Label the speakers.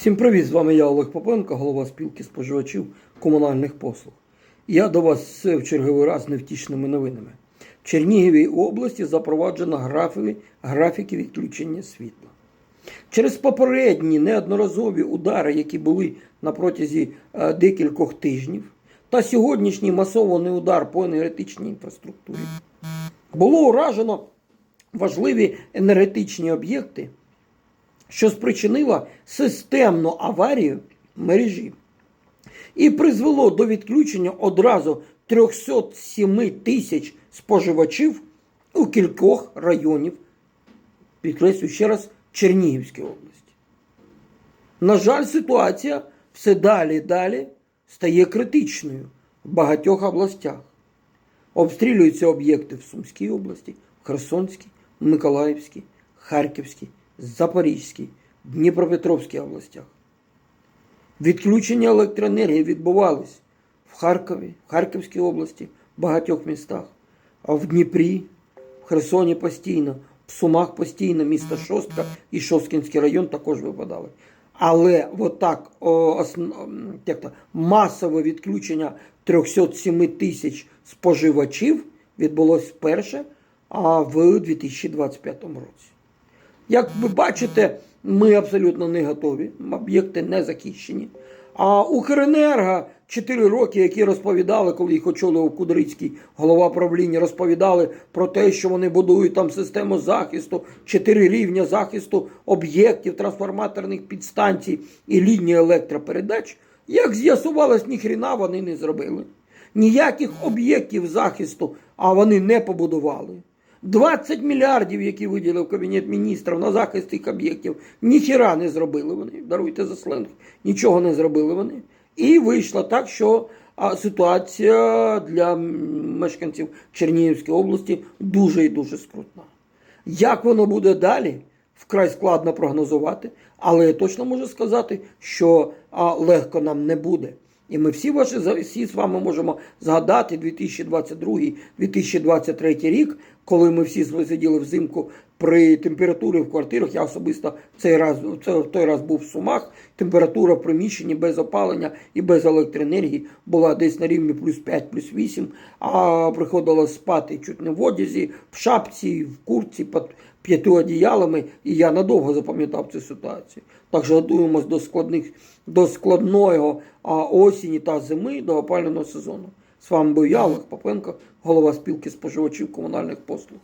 Speaker 1: Всім привіт! З вами я Олег Попенко, голова спілки споживачів комунальних послуг. Я до вас в черговий раз з невтішними новинами. В Чернігівській області запроваджено графіки, графіки відключення світла. Через попередні неодноразові удари, які були на протязі е, декількох тижнів, та сьогоднішній масований удар по енергетичній інфраструктурі, було уражено важливі енергетичні об'єкти, що спричинила системну аварію мережі і призвело до відключення одразу 307 тисяч споживачів у кількох районів, підкреслюю ще раз, Чернігівської області. На жаль, ситуація все далі і далі стає критичною в багатьох областях. Обстрілюються об'єкти в Сумській області, Херсонській, Миколаївській, Харківській, Запорізькій, Дніпропетровській областях. Відключення електроенергії відбувались в Харкові, в Харківській області, в багатьох містах, а в Дніпрі, в Херсоні постійно, в Сумах постійно, місто Шостка і Шосткінський район також випадали. Але отак основ, масове відключення 307 тисяч споживачів відбулось вперше а в 2025 році. Як ви бачите, ми абсолютно не готові, об'єкти не захищені. А Укренерго 4 роки, які розповідали, коли їх очолював Кудрицький, голова правління, розповідали про те, що вони будують там систему захисту, 4 рівня захисту об'єктів, трансформаторних підстанцій і лінії електропередач. Як з'ясувалось, ніхрена вони не зробили. Ніяких об'єктів захисту, а вони не побудували. 20 мільярдів, які виділив Кабінет міністрів на захист цих об'єктів, ніхіра не зробили вони. Даруйте за сленг, нічого не зробили вони. І вийшло так, що ситуація для мешканців Чернігівської області дуже і дуже скрутна. Як воно буде далі, вкрай складно прогнозувати, але я точно можу сказати, що легко нам не буде. І ми всі ваші всі з вами можемо згадати 2022-2023 рік, коли ми всі сиділи взимку при температурі в квартирах. Я особисто цей раз в той раз був в Сумах. Температура в приміщенні без опалення і без електроенергії була десь на рівні плюс 5, плюс 8, а приходилось спати чуть не в одязі, в шапці, в курці, під п'яти одіялами, і я надовго запам'ятав цю ситуацію. Так що готуємось до складних, до складної а, осені та зими, до опалювального сезону. З вами був я, Олег Попенко, голова спілки споживачів комунальних послуг.